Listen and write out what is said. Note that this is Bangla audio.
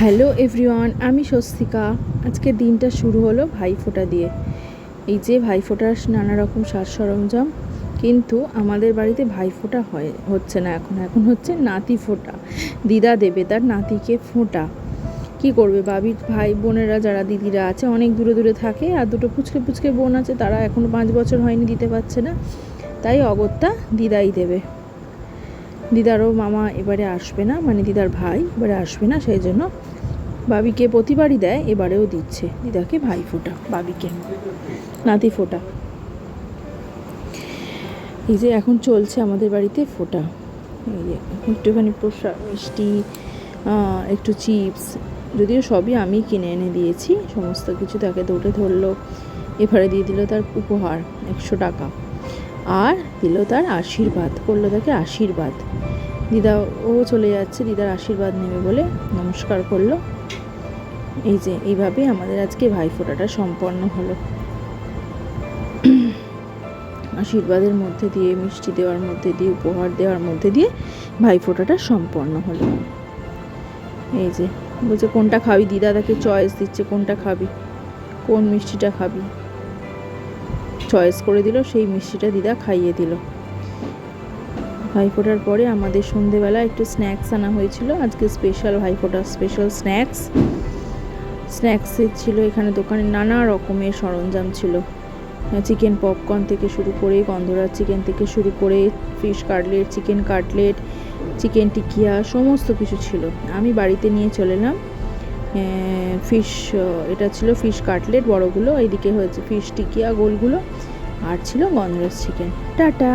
হ্যালো এভরিওয়ান, আমি স্বস্তিকা। আজকে দিনটা শুরু হলো ভাইফোঁটা দিয়ে। এই যে ভাইফোঁটার নানা রকম সাজ সরঞ্জাম, কিন্তু আমাদের বাড়িতে ভাইফোঁটা হয়, হচ্ছে না এখন। এখন হচ্ছে নাতি ফোঁটা। দিদা দেবে, তার নাতিকে ফোঁটা। কি করবে বাবির ভাই বোনেরা যারা দিদিরা আছে, অনেক দূরে দূরে থাকে, আর দুটো পুচকে পুচকে বোন আছে, তারা এখনও পাঁচ বছর হয়নি, দিতে পারছে না। তাই অগত্যা দিদাই দেবে। দিদারও মামা এবারে আসবে না মানে দিদার ভাই এবারে আসবে না, সেই জন্য বাবিকে প্রতিবারই দেয়, এবারেও দিচ্ছে। দিদাকে ভাই ফোঁটা, বাবিকে। নাতি ফোঁটা। এই যে এখন চলছে আমাদের বাড়িতে ফোঁটা। এই যে একটুখানি পোষা মিষ্টি একটু চিপস, যদিও সবই আমি কিনে এনে দিয়েছি, সমস্ত কিছু তাকে দৌড়ে ধরলো, এবারে দিয়ে দিল তার উপহার, একশো টাকা। আর দিল তার আশীর্বাদ, করল তাকে আশীর্বাদ। দিদা, ও চলে যাচ্ছে, দিদার আশীর্বাদ নেবে বলে নমস্কার করল। এই যে, এইভাবে আমাদের আজকে ভাইফোঁটাটা সম্পন্ন হলো। আশীর্বাদের মধ্যে দিয়ে, মিষ্টি দেওয়ার মধ্যে দিয়ে, উপহার দেওয়ার মধ্যে দিয়ে ভাইফোঁটাটা সম্পন্ন হলো। এই যে, বলছে, কোনটা খাবি? দিদা তাকে চয়েস দিচ্ছে, কোনটা খাবি? কোন মিষ্টিটা খাবি? চয়েস করে দিল, সেই মিষ্টিটা দিদা খাইয়ে দিল। ভাইফোঁটার পরে আমাদের সন্ধেবেলা একটু স্ন্যাক্স আনা হয়েছিল। আজকে স্পেশাল ভাইফোঁটার স্পেশাল স্ন্যাক্স। স্ন্যাক্সের ছিল এখানে দোকানে নানা রকমের সরঞ্জাম ছিল। চিকেন পপকর্ন থেকে শুরু করে গন্ধরাজ চিকেন থেকে শুরু করে fish cutlet, chicken cutlet, chicken tikia, সমস্ত কিছু ছিল। আমি বাড়িতে নিয়ে চলে এলাম। ফিশ এটা ছিল ফিশ কাটলেট বড়গুলো। এইদিকে হয়েছে ফিশ টিকিয়া, গোলগুলো। আর ছিল গন্ধরাজ চিকেন টাটা!